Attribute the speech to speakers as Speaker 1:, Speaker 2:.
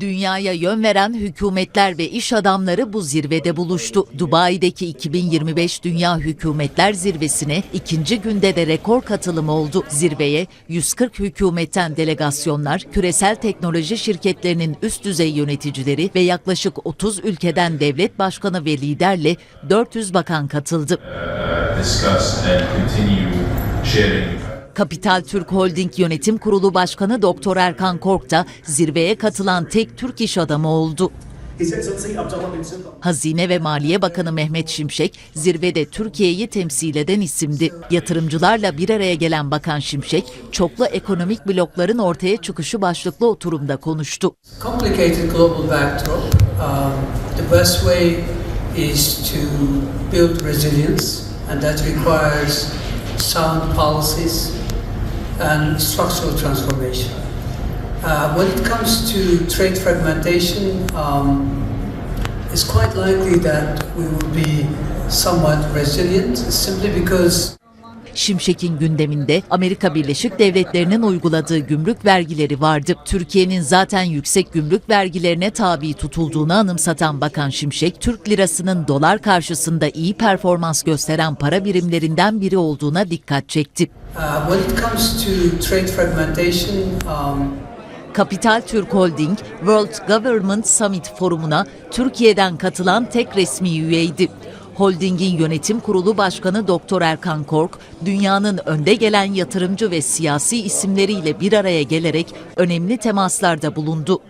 Speaker 1: Dünyaya yön veren hükümetler ve iş adamları bu zirvede buluştu. Dubai'deki 2025 Dünya Hükümetler Zirvesi'ne ikinci günde de rekor katılım oldu. Zirveye 140 hükümetten delegasyonlar, küresel teknoloji şirketlerinin üst düzey yöneticileri ve yaklaşık 30 ülkeden devlet başkanı ve liderle 400 bakan katıldı.
Speaker 2: sharing
Speaker 1: Kapital Türk Holding Yönetim Kurulu Başkanı Doktor Erkan Kork da zirveye katılan tek Türk iş adamı oldu. Hazine ve Maliye Bakanı Mehmet Şimşek zirvede Türkiye'yi temsil eden isimdi. Yatırımcılarla bir araya gelen Bakan Şimşek, çoklu ekonomik blokların ortaya çıkışı başlıklı oturumda konuştu.
Speaker 3: um, and that requires sound policies and structural transformation. Uh, when it comes to trade fragmentation, um, it's quite likely that we will be somewhat resilient simply because
Speaker 1: Şimşek'in gündeminde Amerika Birleşik Devletleri'nin uyguladığı gümrük vergileri vardı. Türkiye'nin zaten yüksek gümrük vergilerine tabi tutulduğunu anımsatan Bakan Şimşek, Türk lirasının dolar karşısında iyi performans gösteren para birimlerinden biri olduğuna dikkat çekti.
Speaker 3: uh, um,
Speaker 1: Kapital Türk Holding World Government Summit forumuna Türkiye'den katılan tek resmi üyeydi. Holding'in yönetim kurulu başkanı Doktor Erkan Kork, dünyanın önde gelen yatırımcı ve siyasi isimleriyle bir araya gelerek önemli temaslarda bulundu.